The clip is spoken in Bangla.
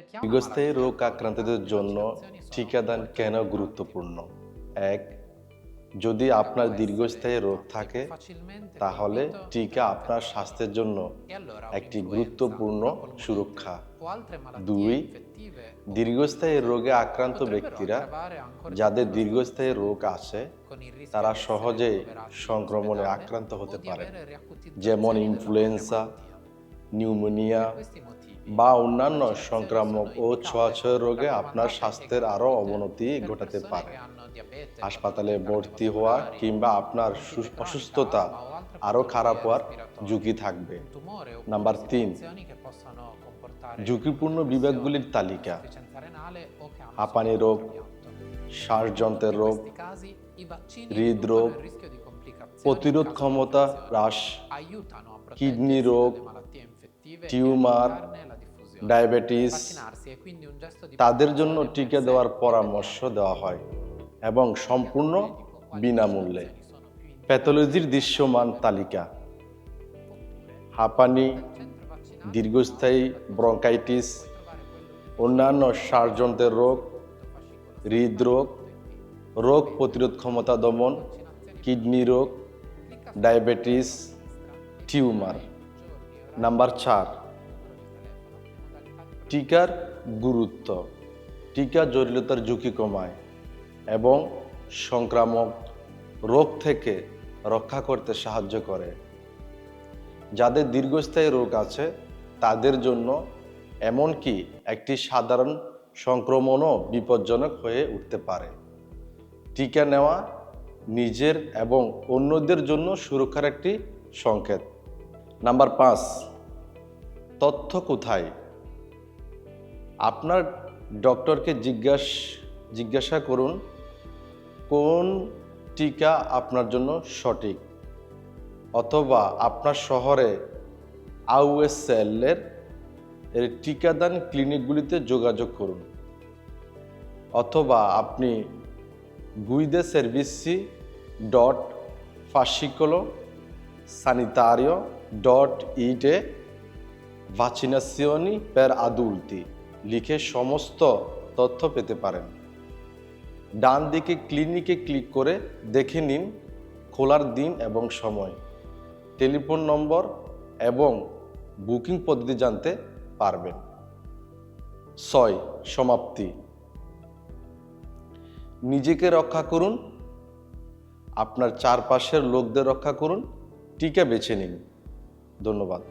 দীর্ঘস্থায়ী রোগ আক্রান্তদের জন্য টিকাদান কেন গুরুত্বপূর্ণ? এক, যদি আপনার দীর্ঘস্থায়ী রোগ থাকে, তাহলে টিকা আপনার স্বাস্থ্যের জন্য একটি গুরুত্বপূর্ণ সুরক্ষা। দুই, দীর্ঘস্থায়ী রোগে আক্রান্ত ব্যক্তিরা যাদের দীর্ঘস্থায়ী রোগ আছে, তারা সহজে সংক্রমণে আক্রান্ত হতে পারে, যেমন ইনফ্লুয়েঞ্জা, নিউমোনিয়া বা অন্যান্য সংক্রামক ও ছোঁয়াছয় রোগে আপনার স্বাস্থ্যের আরও অবনতি ঘটাতে পারে। হাসপাতালে ভর্তি হওয়া কিংবা আপনার অসুস্থতা আরও খারাপ হওয়ার ঝুঁকি থাকবে। নাম্বার তিন, ঝুঁকিপূর্ণ বিভাগগুলির তালিকা। হাঁপানি রোগ, শ্বাসযন্ত্রের রোগ, হৃদরোগ, প্রতিরোধ ক্ষমতা হ্রাস, কিডনি রোগ, টিউমার ডায়াবেটিস তাদের জন্য টিকা দেওয়ার পরামর্শ দেওয়া হয় এবং সম্পূর্ণ বিনামূল্যে। প্যাথোলজির দৃশ্যমান তালিকা। হাঁপানি দীর্ঘস্থায়ী ব্রঙ্কাইটিস অন্যান্য শ্বাসযন্ত্রের রোগ হৃদরোগ রোগ প্রতিরোধ ক্ষমতা দমন কিডনি রোগ ডায়াবেটিস টিউমার। নাম্বার চার টিকার গুরুত্ব টিকা জটিলতার ঝুঁকি কমায় এবং সংক্রামক রোগ থেকে রক্ষা করতে সাহায্য করে। যাদের দীর্ঘস্থায়ী রোগ আছে, তাদের জন্য এমনকি একটি সাধারণ সংক্রমণও বিপজ্জনক হয়ে উঠতে পারে। টিকা নেওয়া নিজের এবং অন্যদের জন্য সুরক্ষার একটি সংকেত। নাম্বার পাঁচ, তথ্য কোথায়? আপনার ডক্টরকে জিজ্ঞাস জিজ্ঞাসা করুন, কোন টিকা আপনার জন্য সঠিক? অথবা আপনার শহরে আউএসএলের এর টিকাদান ক্লিনিকগুলিতে যোগাযোগ করুন। অথবা আপনি গুইদে সার্ভিসি ডট ফাসিকোলো sanitario ডট ইটে vaccinazioni per adulti লিখে সমস্ত তথ্য পেতে পারেন। ডান দিকে ক্লিনিকে ক্লিক করে দেখে নিন খোলার দিন এবং সময়, টেলিফোন নম্বর এবং বুকিং পদ্ধতি জানতে পারবেন। ছয়, সমাপ্তি। নিজেকে রক্ষা করুন, আপনার চারপাশের লোকদের রক্ষা করুন, টিকা বেছে নিন। ধন্যবাদ।